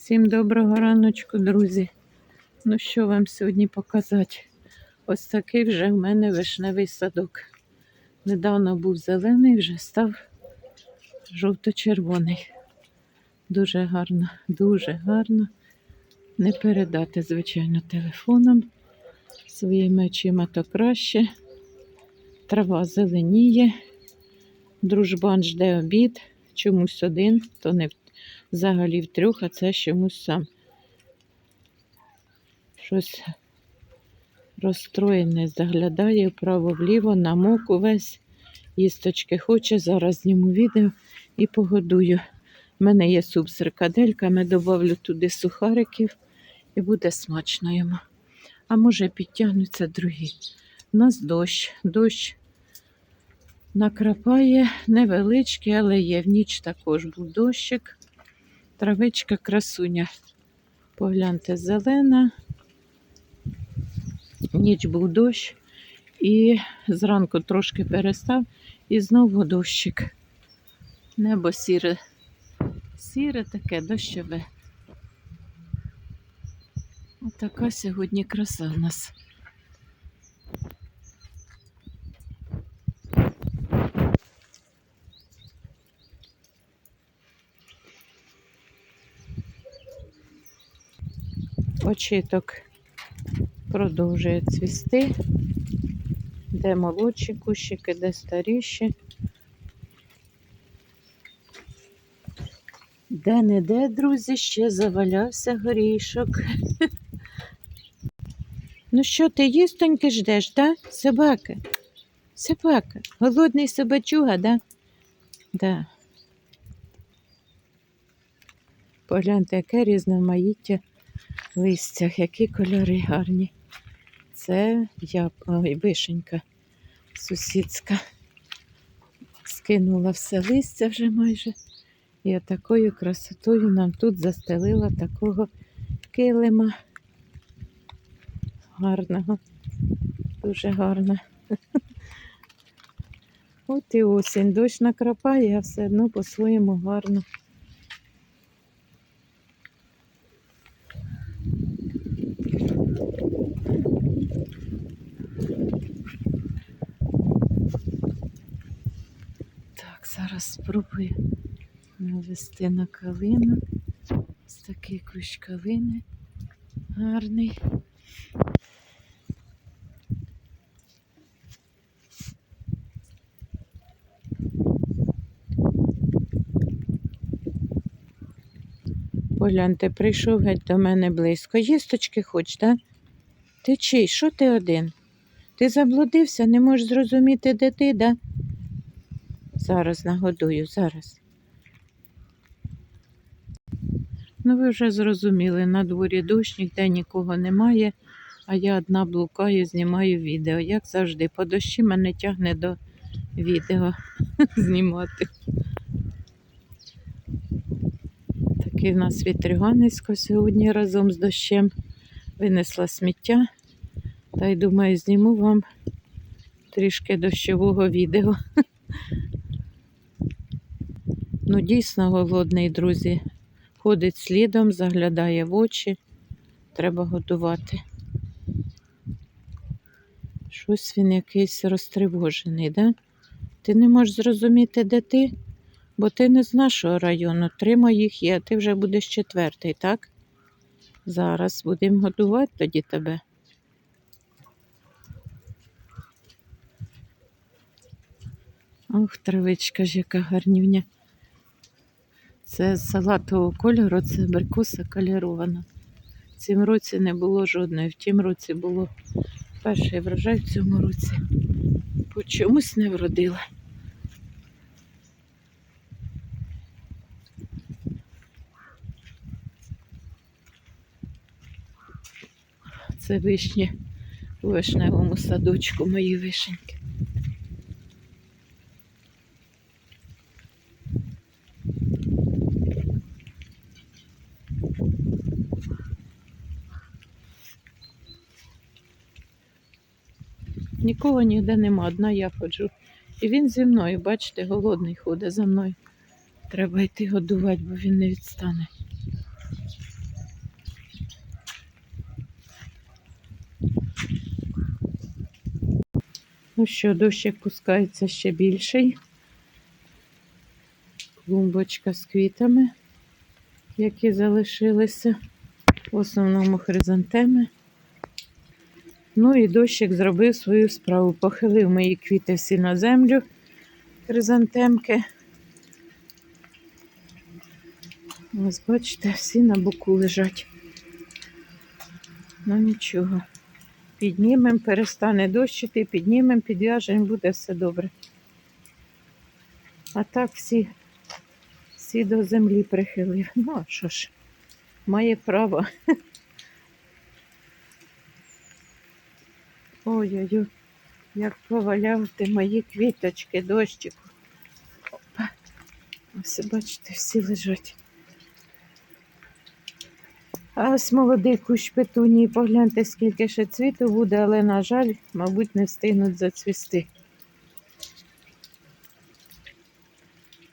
Всім доброго раночку, друзі. Ну що вам сьогодні показати? Ось такий вже в мене вишневий садок. Недавно був зелений, вже став жовто-червоний. Дуже гарно, дуже гарно. Не передати, звичайно, телефоном. Своїми очима то краще. Трава зеленіє. Дружбан жде обід. Чомусь один, то не в- взагалі в трьох, а це чомусь сам. Щось розстроєне, заглядає вправо-вліво, намок увесь. Їсточки хоче. Зараз зніму відео і погодую. У мене є суп з рикадельками, додавлю туди сухариків і буде смачно йому. А може підтягнуться другі. У нас дощ. Дощ накрапає невеличкий, але є. В ніч також був дощик. Травичка красуня. Погляньте, зелена. Ніч був дощ. І зранку трошки перестав, і знову дощик. Небо сіре, сіре таке дощове. Отака сьогодні краса в нас. Очиток продовжує цвісти. Де молодші кущики, де старіші. Де-не-де, друзі, ще завалявся горішок. Ну що, ти їстоньки ждеш, да? Собака? Собака. Голодний собачуга, да? Да. Погляньте, яке різноманіття листях, які кольори гарні. Це я, ой, вишенька сусідська. Скинула все листя вже майже. І такою красотою нам тут застелила такого килима. Гарного, дуже гарно. От і осінь. Дощ накрапає, а все одно по-своєму гарно. Так, зараз спробую навести на калину. Ось такий кущ калини гарний. Погляньте, прийшов геть до мене близько. Їсточки хоч, так? Ти чий? Що ти один? Ти заблудився, не можеш зрозуміти, де ти, да? Зараз нагодую, зараз. Ну, ви вже зрозуміли, на дворі дощ, ніде нікого немає, а я одна блукаю, знімаю відео. Як завжди, по дощі мене тягне до відео знімати. Такий в нас вітрюганисько сьогодні разом з дощем. Винесла сміття. Та й думаю, зніму вам трішки дощового відео. Ну, дійсно голодний, друзі. Ходить слідом, заглядає в очі. Треба годувати. Щось він якийсь розтривожений, да? Ти не можеш зрозуміти, де ти, бо ти не з нашого району. Три моїх є, а ти вже будеш четвертий, так? Зараз будемо годувати тоді тебе. Ох, травичка ж яка гарнівня. Це салатового кольору, це абрикоса кольорована. В цьому році не було жодної. В тім році було перший врожай в цьому році. По чомусь не вродила. Це вишні у вишневому садочку мої вишеньки. Нікого ніде нема, одна я ходжу. І він зі мною, бачите, голодний ходить за мною. Треба йти годувати, бо він не відстане. Ну що, дощ пускається ще більший. Клумбочка з квітами, які залишилися. В основному хризантеми. Ну і дощик зробив свою справу. Похилив мої квіти всі на землю, хризантемки. Ось бачите, всі на боку лежать. Ну нічого. Піднімемо, перестане дощити, піднімемо, підв'яжемо, буде все добре. А так всі, всі до землі прихилив. Ну, а що ж, має право. Ой-ой-ой, як поваляв ти мої квіточки, дощику. Опа. Ось бачите, всі лежать. А ось молодий кущ петунії, погляньте, скільки ще цвіту буде, але, на жаль, мабуть, не встигнуть зацвісти.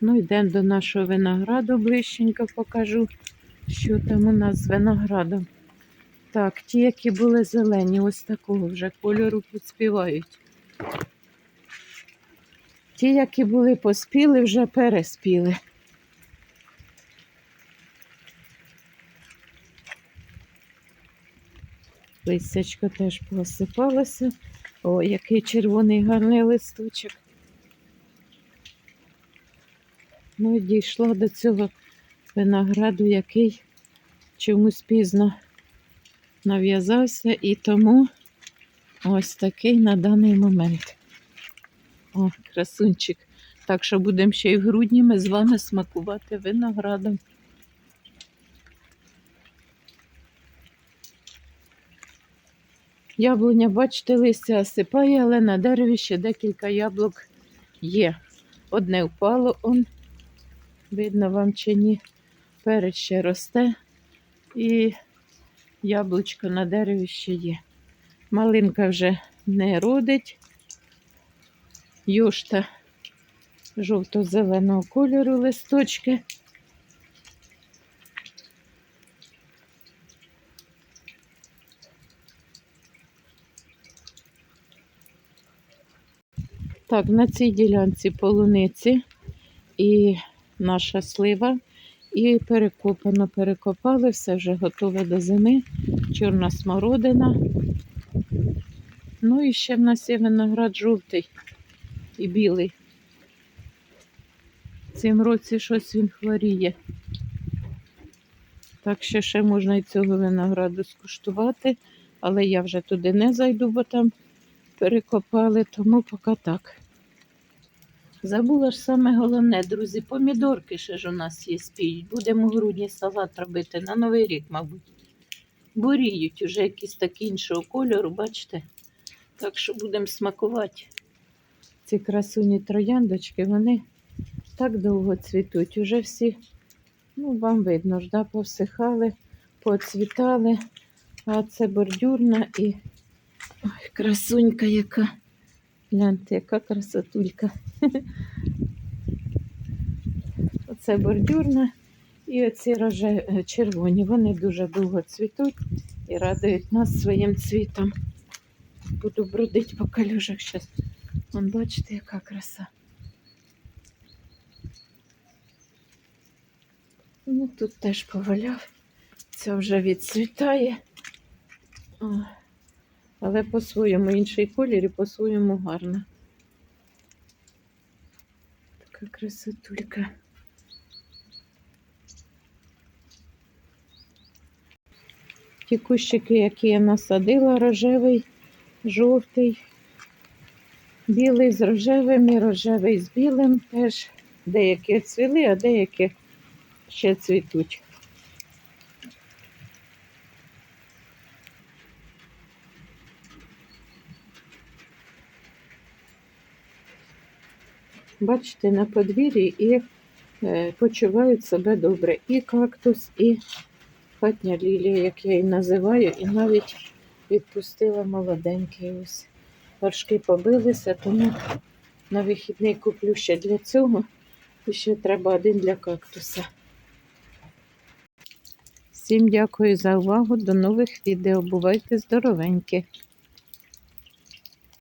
Ну, йдемо до нашого винограду ближченько покажу, що там у нас з виноградом. Так, ті, які були зелені, ось такого вже кольору підспівають. Ті, які були поспіли, вже переспіли. Листячко теж посипалося. О, який червоний гарний листочок. Ну і дійшла до цього винограду, який чомусь пізно нав'язався, і тому ось такий на даний момент. О, красунчик. Так що будемо ще й в грудні ми з вами смакувати виноградом. Яблуня, бачите, листя осипає, але на дереві ще декілька яблук є. Одне впало, он, видно вам чи ні. Перець ще росте і яблучко на дереві ще є. Малинка вже не родить. Юшта жовто-зеленого кольору листочки. Так, на цій ділянці полуниці і наша слива. І перекопано, перекопали, все вже готове до зими. Чорна смородина. Ну і ще в нас є виноград жовтий і білий. Цим році щось він хворіє. Так що ще можна і цього винограду скуштувати, але я вже туди не зайду, бо там перекопали, тому поки так. Забула ж саме головне, друзі, помідорки ще ж у нас є спіють. Будемо грудні салат робити на Новий рік, мабуть. Буріють уже якісь такі іншого кольору, бачите? Так що будемо смакувати. Ці красуні трояндочки, вони так довго цвітуть. Уже всі, ну, вам видно ж, да, повсихали, поцвітали. А це бордюрна і Ой, красунька яка. Гляньте, яка красотулька. Оце бордюрна і оці роже... червоні. Вони дуже довго цвітуть і радують нас своїм цвітом. Буду бродити по калюжах зараз. Вон бачите, яка краса. Ну, тут теж поваляв. Це вже відцвітає. О, але по-своєму інший колір і по-своєму гарна. Така красотулька. Ті кущики, які я насадила, рожевий, жовтий, білий з рожевим і рожевий з білим. Теж деякі цвіли, а деякі ще цвітуть. Бачите, на подвір'ї і е, почувають себе добре. І кактус, і хатня лілія, як я її називаю, і навіть відпустила молоденький ось. Горшки побилися, тому на вихідний куплю ще для цього. І ще треба один для кактуса. Всім дякую за увагу. До нових відео. Бувайте здоровенькі!